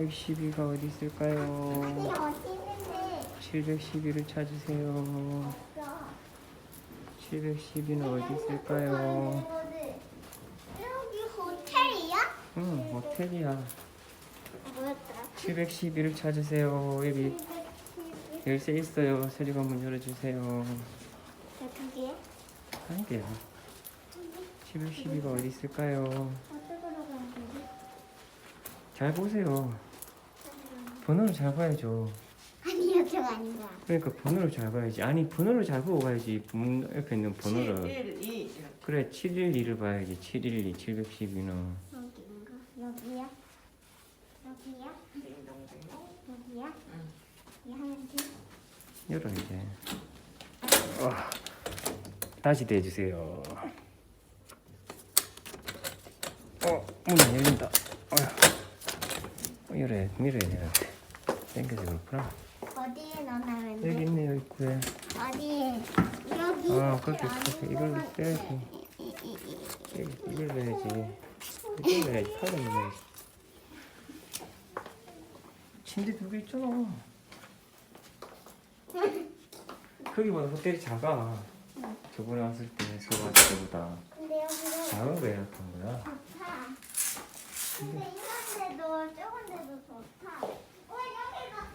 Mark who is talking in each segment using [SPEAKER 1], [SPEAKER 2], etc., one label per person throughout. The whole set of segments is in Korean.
[SPEAKER 1] 712가 어디 있을까요?
[SPEAKER 2] 어디 있는데
[SPEAKER 1] 712를 찾으세요.
[SPEAKER 2] 없어.
[SPEAKER 1] 712는 어디 있을까요?
[SPEAKER 2] 여기 호텔이야?
[SPEAKER 1] 응, 호텔이야.
[SPEAKER 2] 뭐였더라?
[SPEAKER 1] 712를 찾으세요. 여기 열쇠 있어요. 서리가 문 열어주세요.
[SPEAKER 2] 여기에?
[SPEAKER 1] 아니게요. 712가 어디 있을까요?
[SPEAKER 2] 어떻게 들어가는 거지?
[SPEAKER 1] 잘 보세요. 번호를 잘 봐야죠.
[SPEAKER 2] 아니 여기가 아닌 거야.
[SPEAKER 1] 그러니까 번호를 잘 봐야지. 아니 번호를 잘 보고 가야지. 문 옆에 있는 번호를.
[SPEAKER 3] 7, 2 이렇게.
[SPEAKER 1] 그래 712를 봐야지. 712, 712는.
[SPEAKER 2] 여기인가? 여기야? 여기야?
[SPEAKER 3] 딩동댕.
[SPEAKER 2] 여기야?
[SPEAKER 3] 응.
[SPEAKER 2] 이 하얀색?
[SPEAKER 1] 열어 이제. 어, 다시 대주세요. 어, 안 열린다. 어휴. 어, 열어, 밀어야 되는데. 당겨서 그렇구나.
[SPEAKER 2] 어디에 넣어놔면
[SPEAKER 1] 여기
[SPEAKER 2] 돼?
[SPEAKER 1] 있네요, 입구에.
[SPEAKER 2] 어디에? 여기
[SPEAKER 1] 아, 그렇게, 그렇게. 이걸
[SPEAKER 2] 것
[SPEAKER 1] 빼야지. 여기, 이걸 넣어야지. 이걸 넣어야지. 팔을 넣어야지. 침대 두 개 있잖아. 거기보다 호텔이 작아. 저번에 왔을 때 서울 왔을 때보다
[SPEAKER 2] 근데 여기가
[SPEAKER 1] 작은 거 예약한 거야.
[SPEAKER 2] 좋다. 근데 이런 데도 저런 데도 좋다. 어 여기가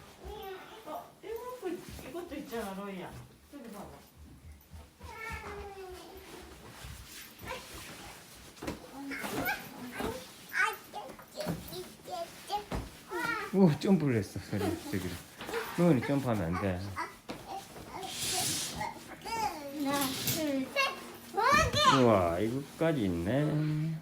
[SPEAKER 3] 어, 이거, 이것도 있잖아, 로이야. 저기 봐봐.
[SPEAKER 1] 오, 점프를 했어, 소리. 저기로. 너는 점프하면 안 돼.
[SPEAKER 2] 하나, 둘, 셋.
[SPEAKER 1] 우와, 이거까지 있네.